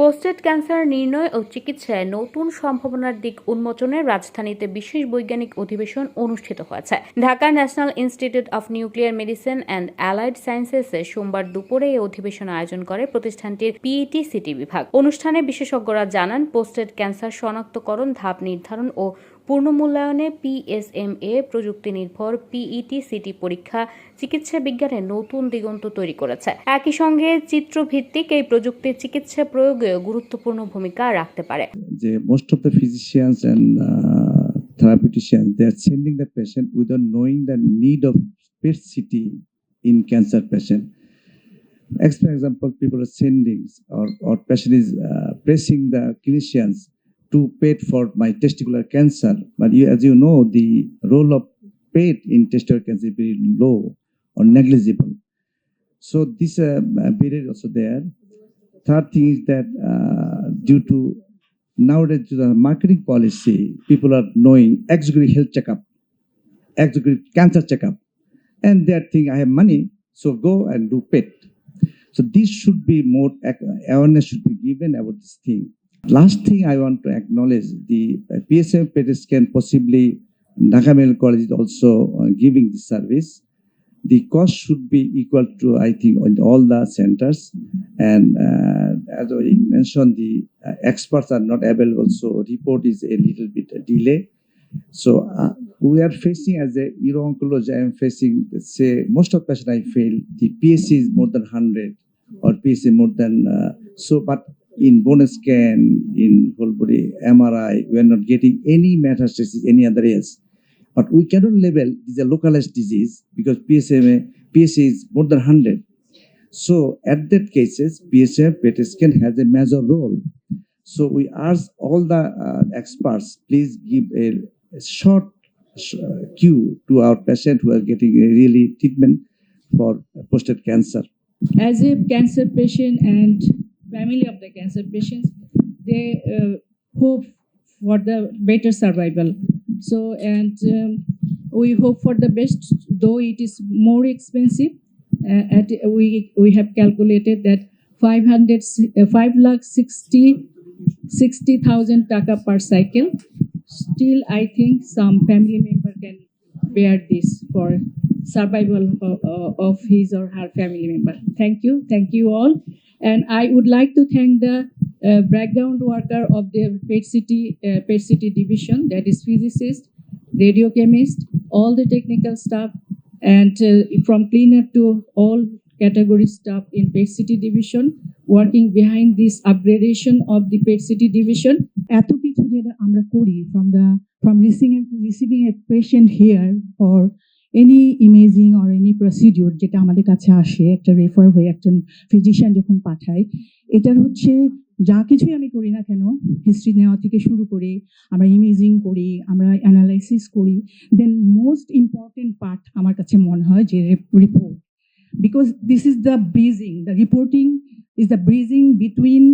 Posted cancer নির্ণয় ও চিকিৎসায় নতুন সম্ভাবনার দিক উন্মোচনে রাজধানীতে বিশেষ বৈজ্ঞানিক অধিবেশন অনুষ্ঠিত হয়েছে। Dhaka National Institute of Nuclear Medicine and Allied সায়েন্সেসে সোমবার দুপুরে এই অধিবেশন আয়োজন করে প্রতিষ্ঠানটির পিইটি সিটি বিভাগ। অনুষ্ঠানে বিশেষজ্ঞরা জানান পোস্টেড ক্যান্সার শনাক্তকরণ, ধাপ নির্ধারণ ও পূর্ণ মূল্যায়নে পিএসএমএ প্রযুক্তি নির্ভর পিইটি সিটি পরীক্ষা, চিকিৎসা বিজ্ঞানে নতুন দিগন্ত তৈরি করেছে। একই সঙ্গে চিত্রভিত্তিক এই প্রযুক্তি চিকিৎসা প্রয়োগে গুরুত্বপূর্ণ ভূমিকা রাখতে পারে। যে most of the physicians and therapeutician they are sending the patient without knowing the need of space city in cancer patient extra for example people are sendings or or patient is pressing the clinicians to PET for my testicular cancer. But you, as you know, the role of PET in testicular cancer is very low or negligible. So this uh, is also there. Third thing is that uh, due to nowadays to the marketing policy, people are knowing executive health checkup, executive cancer checkup, and they are thinking, I have money, so go and do PET. So this should be more awareness should be given about this thing. Last thing I want to acknowledge the uh, PSM PET scan possibly Dhaka Medical College is also uh, giving this service. The cost should be equal to I think all the centers, and uh, as I mentioned, the uh, experts are not available, so report is a little bit delay. So uh, we are facing as a uro-oncology, I am facing say most of patient I fail, the PSC is more than 100 or PSC more than uh, so but in bone scan in whole body MRI we are not getting any metastasis any other else. But we cannot label this is a localized disease because PSMA PSA is more than 100. So at that cases, PSA PET scan has a major role. So we ask all the uh, experts, please give a, a short sh- uh, cue to our patient who are getting a really treatment for prostate cancer. as a cancer patient and family of the cancer patients, they uh, hope for the better survival. So, and um, we hope for the best, though it is more expensive. Uh, at we we have calculated that 500 uh, 5 lakh 60 60,000 taka per cycle. Still, I think some family member can bear this for survival of, of his or her family member. Thank you, thank you all. And I would like to thank the uh, background worker of the Pet City, uh, Pet City division, that is physicist, radio chemist, all the technical staff, and uh, from cleaner to all category staff in Pet City division, working behind this upgradation of the Pet City division. এত কিছু যেটা আমরা করি from the from receiving receiving a patient here for any imaging or any procedure যেটা আমাদের কাছে আসে, একটা রেফার হয়ে একজন ফিজিশিয়ান যখন পাঠায়, এটার হচ্ছে যা কিছুই আমি করি না কেন হিস্ট্রি নেওয়া থেকে শুরু করে, আমরা ইমেজিং করি, আমরা অ্যানালাইসিস করি দেন মোস্ট ইম্পর্টেন্ট পার্ট আমার কাছে মনে হয় যে report because this is the bridging the reporting is the bridging between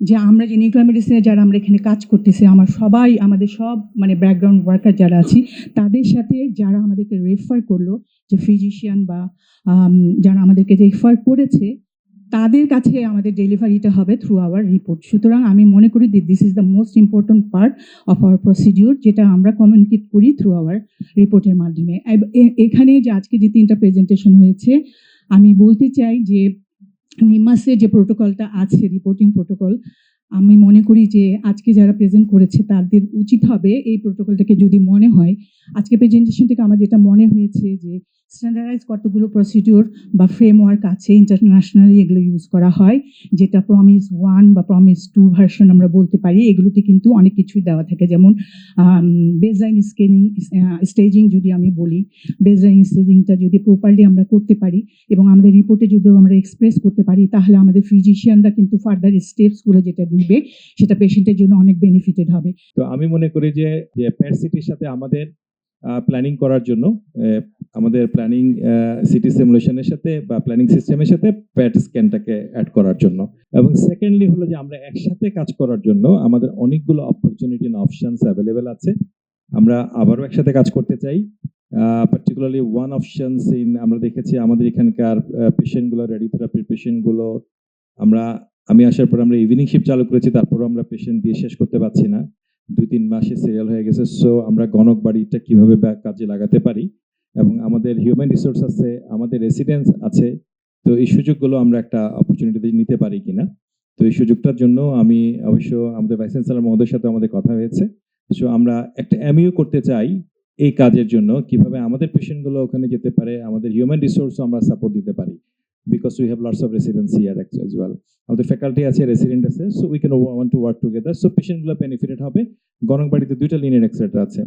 যে আমরা যে নিউক্লিয়ার মেডিসিনে যারা আমরা এখানে কাজ করতেছি, আমার সবাই, আমাদের সব মানে ব্যাকগ্রাউন্ড ওয়ার্কার যারা আছি, তাদের সাথে যারা আমাদেরকে রেফার করল, যে ফিজিশিয়ান বা যারা আমাদেরকে রেফার করেছে, তাদের কাছে আমাদের ডেলিভারিটা হবে থ্রু আওয়ার রিপোর্ট সুতরাং আমি মনে করি this is the most important part of our procedure যেটা আমরা কমিউনিকেট করি থ্রু আওয়ার রিপোর্টের মাধ্যমে। এখানে যে আজকে যে তিনটা প্রেজেন্টেশন হয়েছে, আমি বলতে চাই যে নিমাসের যে প্রোটোকলটা আছে রিপোর্টিং প্রোটোকল আমি মনে করি যে আজকে যারা প্রেজেন্ট করেছে তাদের উচিত হবে এই প্রোটোকলটাকে যদি মনে হয় আজকে প্রেজেন্টেশন থেকে আমার যেটা মনে হয়েছে যে স্ট্যান্ডার্ডাইজ কতগুলো প্রসিডিওর বা ফ্রেমওয়ার্ক আছে ইন্টারন্যাশনালি এগুলো ইউজ করা হয়, যেটা প্রমিস ওয়ান বা প্রমিস টু ভার্সন আমরা বলতে পারি, এগুলোতে কিন্তু অনেক কিছুই দেওয়া থাকে। যেমন বেজলাইন স্কেনিং স্টেজিং যদি আমি বলি বেজলাইন স্টেজিংটা যদি প্রপারলি আমরা করতে পারি এবং আমাদের রিপোর্টে যদি আমরা এক্সপ্রেস করতে পারি, তাহলে আমাদের ফিজিশিয়ানরা কিন্তু ফার্দার স্টেপসগুলো যেটা দিবে, সেটা পেশেন্টের জন্য অনেক বেনিফিটেড হবে। তো আমি মনে করি যে যে প্যাট সিটির সাথে আমাদের প্ল্যানিং করার জন্য আমাদের প্ল্যানিং সিটি সিমুলেশনের সাথে বা প্ল্যানিং সিস্টেমের সাথে প্যাট স্ক্যানটাকে অ্যাড করার জন্য। এবং সেকেন্ডলি হলো যে আমরা একসাথে কাজ করার জন্য আমাদের অনেকগুলো অপরচুনিটি অপশনস অ্যাভেলেবেল আছে। আমরা আবারও একসাথে কাজ করতে চাই। পার্টিকুলারলি ওয়ান অপশনস ইন আমরা দেখেছি আমাদের এখানকার পেশেন্টগুলো রেডিওথেরাপির পেশেন্টগুলো আমরা, আমি আসার পর আমরা ইভিনিং শিফট চালু করেছি, তারপরও আমরা পেশেন্ট দিয়ে শেষ করতে পারছি না। দুই তিন মাসে সিরিয়াল হয়ে গেছে সো আমরা গণক বাড়িটা কীভাবে কাজে লাগাতে পারি এবং আমাদের হিউম্যান রিসোর্স আছে, আমাদের রেসিডেন্স আছে, তো এই সুযোগগুলো আমরা একটা অপরচুনিটি নিতে পারি কিনা? তো এই সুযোগটার জন্য আমি অবশ্য আমাদের ভাইস চ্যান্সেলর মহোদয়ের সাথে আমাদের কথা হয়েছে সো আমরা একটা এমইউ করতে চাই এই কাজের জন্য, কীভাবে আমাদের পেশেন্টগুলো ওখানে যেতে পারে, আমাদের হিউম্যান রিসোর্সও আমরা সাপোর্ট দিতে পারি। Because we have lots of residence here as well আমাদের ফ্যাকাল্টি আছে রেসিডেন্ট আছে so we can want to work together so পেশেন্টগুলো benefited হবে। গণকবাড়িতে দুইটা লিনিয়ার এক্সরেটার আছে।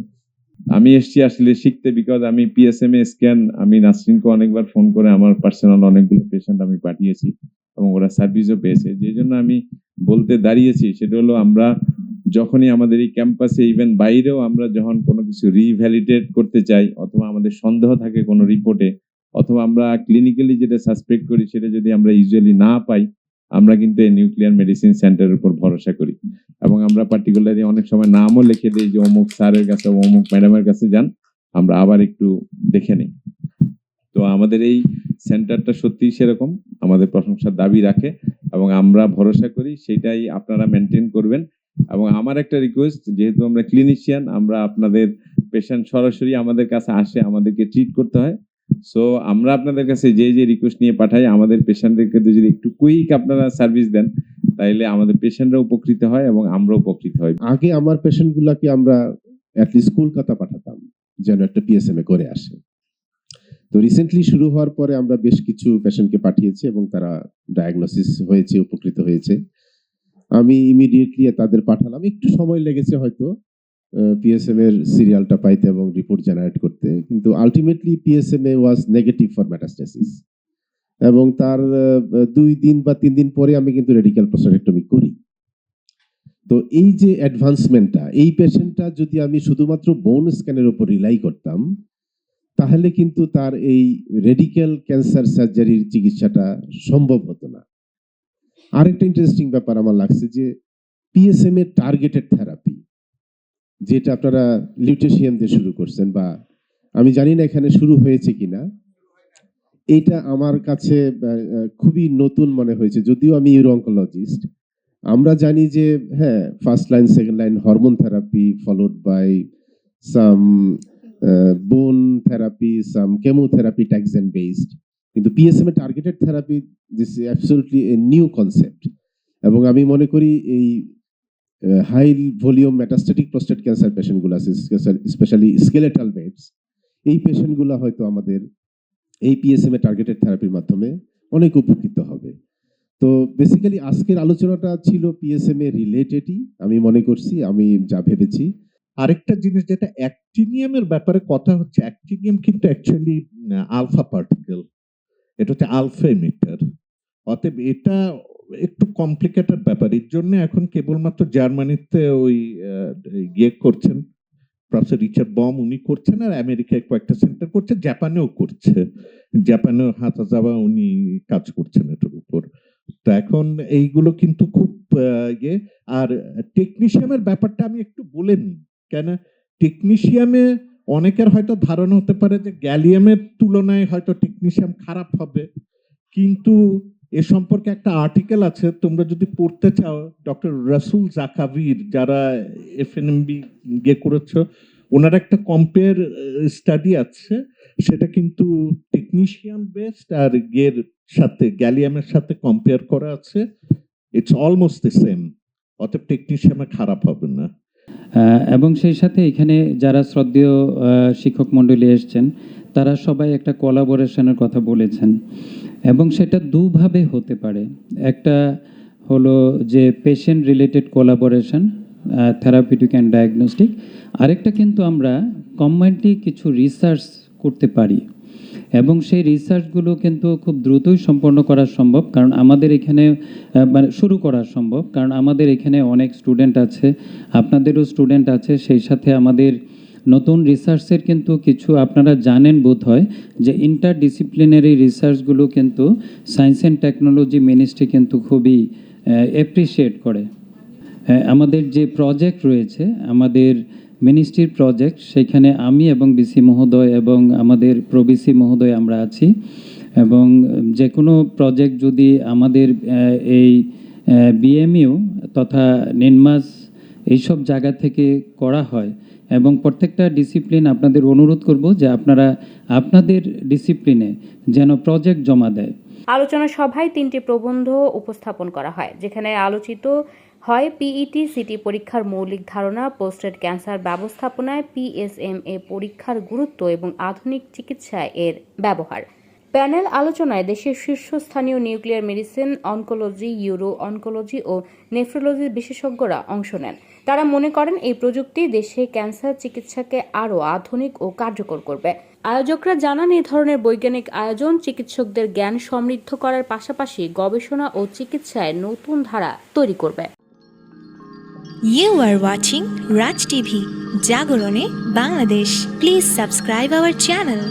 আমি এসছি আসলে শিখতে বিকজ আমি পিএসএমএ স্ক্যান আমি নাসরিনকে অনেকবার ফোন করে আমার পার্সোনাল অনেকগুলো পেশেন্ট আমি পাঠিয়েছি এবং ওরা সার্ভিসও পেয়েছে। যে জন্য আমি বলতে দাঁড়িয়েছি, সেটা হলো আমরা যখনই আমাদের এই ক্যাম্পাসে ইভেন বাইরেও আমরা যখন কোনো কিছু রিভ্যালিডেট করতে চাই, অথবা আমাদের সন্দেহ থাকে কোনো রিপোর্টে অথবা আমরা ক্লিনিক্যালি যেটা সাসপেক্ট করি, সেটা যদি আমরা ইউজুয়ালি না পাই, আমরা কিন্তু এই নিউক্লিয়ার মেডিসিন সেন্টারের উপর ভরসা করি। এবং আমরা পার্টিকুলারলি অনেক সময় নামও লিখে দিই যে অমুক স্যারের কাছে অমুক ম্যাডামের কাছে যান, আমরা আবার একটু দেখে নিই। তো আমাদের এই সেন্টারটা সত্যিই সেরকম, আমাদের প্রশংসার দাবি রাখে এবং আমরা ভরসা করি, সেটাই আপনারা মেনটেন করবেন। এবং আমার একটা রিকোয়েস্ট যেহেতু আমরা ক্লিনিশিয়ান আমরা আপনাদের পেশেন্ট সরাসরি আমাদের কাছে আসে, আমাদেরকে ট্রিট করতে হয়। সো আমরা আপনাদের কাছে যে যে রিকোয়েস্ট নিয়ে পাঠাই, আমাদের পেশেন্টদেরকে যদি একটু কুইক আপনারা সার্ভিস দেন, তাইলে আমাদের পেশেন্টরা উপকৃত হয় এবং আমরা উপকৃত হই। আগে আমার পেশেন্ট গুলাকে আমরা অ্যাটলিস্ট কলকাতা পাঠাতাম, যেন একটা পিএসএমএ করে আসে। তো রিসেন্টলি শুরু হওয়ার পরে আমরা বেশ কিছু পেশেন্টকে পাঠিয়েছি এবং তারা ডায়াগনোসিস হয়েছে, উপকৃত হয়েছে। আমি ইমিডিয়েটলি তাদের পাঠালাম। একটু সময় লেগেছে হয়তো পিএসএম এর সিরিয়ালটা পাইতে এবং রিপোর্ট জেনারেট করতে। কিন্তু ultimately PSMA was negative for metastasis এবং তার দুই দিন বা তিন দিন পরে আমি কিন্তু রেডিক্যাল প্রস্টারেক্টমি করি। তো এই যে অ্যাডভান্সমেন্টটা এই পেশেন্টটা যদি আমি শুধুমাত্র বোন স্ক্যানের উপর রিলাই করতাম, তাহলে কিন্তু তার এই রেডিক্যাল ক্যান্সার সার্জারির চিকিৎসাটা সম্ভব হতো না। আরেকটা ইন্টারেস্টিং ব্যাপার আমার লাগছে যে পিএসএম এর টার্গেটেড থেরাপি যেটা আপনারা লিউটেশিয়াম দিয়ে শুরু করছেন বা আমি জানি না এখানে শুরু হয়েছে কিনা। এইটা আমার কাছে খুবই নতুন মনে হয়েছে, যদিও আমি ইউরোঙ্কোলজিস্ট আমরা জানি যে হ্যাঁ first line second line hormone therapy followed by some bone therapy some chemotherapy taxane based কিন্তু PSMA targeted therapy this absolutely a new concept এবং আমি মনে করি এই high volume metastatic prostate cancer পেশেন্টগুলো আছে স্পেশালি স্কেলেটাল বেডস এই পেশেন্টগুলো হয়তো আমাদের এই পিএসএম এ টার্গেটেড থেরাপির মাধ্যমে অনেক উপকৃত হবে। তো বেসিক্যালি আজকের আলোচনাটা ছিল পিএসএম এ রিলেটেডই আমি মনে করছি, আমি যা ভেবেছি। আরেকটা জিনিস যেটা অ্যাক্টিনিয়ামের ব্যাপারে কথা হচ্ছে অ্যাক্টিনিয়াম কিন্তু অ্যাকচুয়ালি আলফা পার্টিকেল এটা হচ্ছে আলফা এমিটার অতএব এটা কমপ্লিকেটেড ব্যাপার। এর জন্য এখন কেবলমাত্র জার্মানিতে ওই ইয়ে করছেন প্রফেসর রিচার্ড বম উনি করছেন আর আমেরিকায় কয়েকটা সেন্টার করছে, জাপানেও করছে। জাপানেও হাতাজাবা উনি কাজ করছেন এটার উপর। তো এখন এইগুলো কিন্তু খুব ইয়ে। আর টেকনিশিয়ামের ব্যাপারটা আমি একটু বলে নিই। কেন? টেকনিশিয়ামে অনেকের হয়তো ধারণা হতে পারে যে গ্যালিয়ামের তুলনায় হয়তো টেকনিশিয়াম খারাপ হবে। কিন্তু এ সম্পর্কে একটা আর্টিকেল আছে, তোমরা যদি পড়তে চাও ডক্টর রাসুল জাকাভির যারা এফএনএমবি গিয়ে করেছ, ওনার একটা কম্পেয়ার স্টাডি আছে। সেটা কিন্তু টেকনিশিয়ান বেসড আর গের সাথে গ্যালিয়ামের সাথে কম্পেয়ার করা আছে। ইটস অলমোস্ট দ্য সেম অতএব টেকনিশিয়ামে খারাপ হবে না। এবং সেই সাথে এখানে যারা শ্রদ্ধেয় শিক্ষক মণ্ডলী এসছেন তারা সবাই একটা কোলাবোরেশনের কথা বলেছেন। এবং সেটা দুভাবে হতে পারে। একটা হলো যে patient related collaboration therapeutic and diagnostic আরেকটা কিন্তু আমরা কম্বাইন্ডলি কিছু রিসার্চ করতে পারি। এবং সেই রিসার্চগুলো কিন্তু খুব দ্রুতই সম্পন্ন করা সম্ভব। কারণ আমাদের এখানে মানে শুরু করা সম্ভব। কারণ আমাদের এখানে অনেক স্টুডেন্ট আছে। আপনাদেরও স্টুডেন্ট আছে। সেই সাথে আমাদের নতুন রিসার্চের কিন্তু কিছু আপনারা জানেন বোধ হয় যে ইন্টার ডিসিপ্লিনারি রিসার্চগুলো কিন্তু সায়েন্স অ্যান্ড টেকনোলজি মিনিস্ট্রি কিন্তু খুবই অ্যাপ্রিসিয়েট করে। আমাদের যে প্রজেক্ট রয়েছে, আমাদের মিনিস্ট্রির প্রজেক্ট সেখানে আমি এবং বিসি মহোদয় এবং আমাদের প্রবিসি মহোদয় আমরা আছি। এবং যে কোনো প্রজেক্ট যদি আমাদের এই বিএমইউ তথা নিনমাস এইসব জায়গা থেকে করা হয় এবং প্রত্যেকটা ডিসিপ্লিন আপনাদের অনুরোধ করব যে আপনারা আপনাদের ডিসিপ্লিনে যেন প্রজেক্ট জমা দেয়। আলোচনা সভায় তিনটি প্রবন্ধ উপস্থাপন করা হয়, যেখানে আলোচিত হয় পিইটি সিটি পরীক্ষার মৌলিক ধারণা পোস্টেড ক্যান্সার ব্যবস্থাপনায় পিএসএমএ পরীক্ষার গুরুত্ব এবং আধুনিক চিকিৎসায় এর ব্যবহার। প্যানেল আলোচনায় দেশের শীর্ষস্থানীয় nuclear medicine, oncology uro oncology ও নেফ্রোলজি বিশেষজ্ঞরা অংশ নেন। তারা মনে করেন এই প্রযুক্তি দেশে ক্যান্সার চিকিৎসাকে আরও আধুনিক ও কার্যকর করবে আয়োজকরা জানান এই ধরনের বৈজ্ঞানিক আয়োজন চিকিৎসকদের জ্ঞান সমৃদ্ধ করার পাশাপাশি গবেষণা ও চিকিৎসায় নতুন ধারা তৈরি করবে You are watching Raj TV, Jagorone, Bangladesh. Please subscribe our channel.